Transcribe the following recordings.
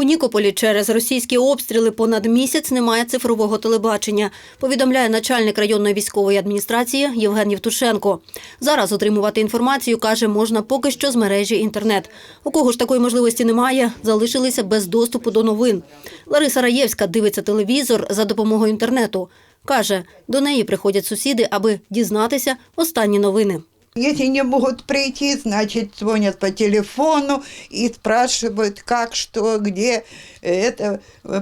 У Нікополі через російські обстріли понад місяць немає цифрового телебачення, повідомляє начальник районної військової адміністрації Євген Євтушенко. Зараз отримувати інформацію, каже, можна поки що з мережі інтернет. У кого ж такої можливості немає, залишилися без доступу до новин. Лариса Раєвська дивиться телевізор за допомогою інтернету. Каже, до неї приходять сусіди, аби дізнатися останні новини. Если не могут прийти, значит, звонят по телефону и спрашивают, как, что, где. Это, э,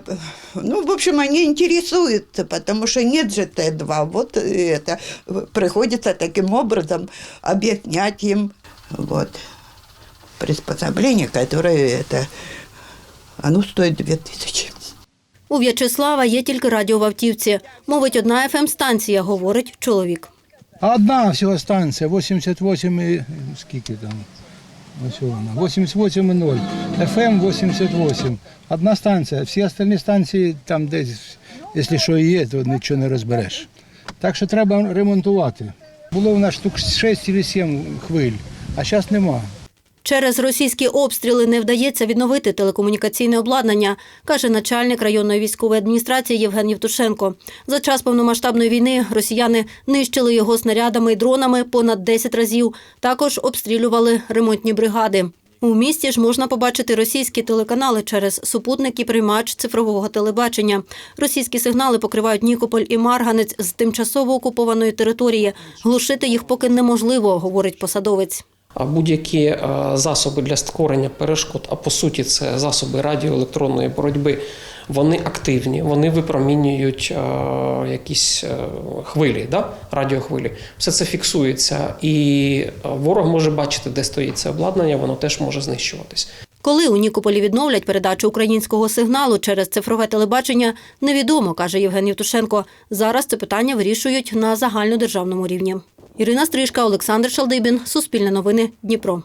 ну, в общем, они интересуются, потому что нет же Т2. Вот это приходится таким образом объяснять им вот, приспособление, которое это, оно стоит 2000. У В'ячеслава є тільки радіо в автівці. Мовить, одна ФМ-станція, говорить чоловік. Одна всього станція, 88 і скільки там? Ось вона, 88,0. FM 88. Одна станція. Всі остальні станції там десь, якщо що є, то нічого не розбереш. Так що треба ремонтувати. Було в нас штук 6 чи 7 хвиль, а зараз нема. Через російські обстріли не вдається відновити телекомунікаційне обладнання, каже начальник районної військової адміністрації Євген Євтушенко. За час повномасштабної війни росіяни нищили його снарядами і дронами понад 10 разів. Також обстрілювали ремонтні бригади. У місті ж можна побачити російські телеканали через супутник і приймач цифрового телебачення. Російські сигнали покривають Нікополь і Марганець з тимчасово окупованої території. Глушити їх поки неможливо, говорить посадовець. Будь-які е, засоби для створення перешкод, а по суті, це засоби радіоелектронної боротьби, вони активні, вони випромінюють е, якісь е, хвилі, да? радіохвилі. Все це фіксується, і ворог може бачити, де стоїть це обладнання, воно теж може знищуватись. Коли у Нікополі відновлять передачу українського сигналу через цифрове телебачення, невідомо, каже Євген Євтушенко. Зараз це питання вирішують на загальнодержавному рівні. Ірина Стрижка, Олександр Шалдибін, Суспільне новини, Дніпро.